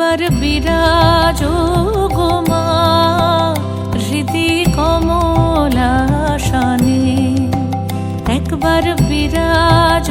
একবার বিরাজ গোমা হৃদি কমলাসনে একবার বিরাজ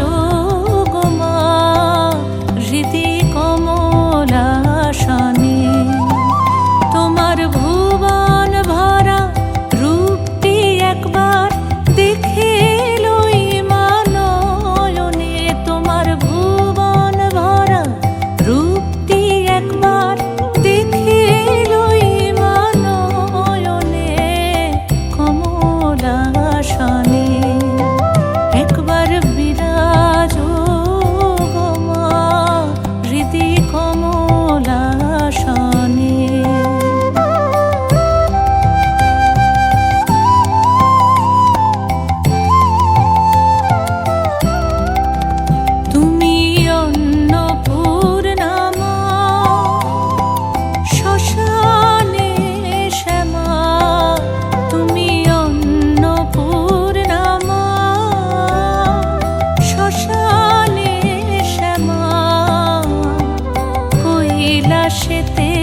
বিলাসেতে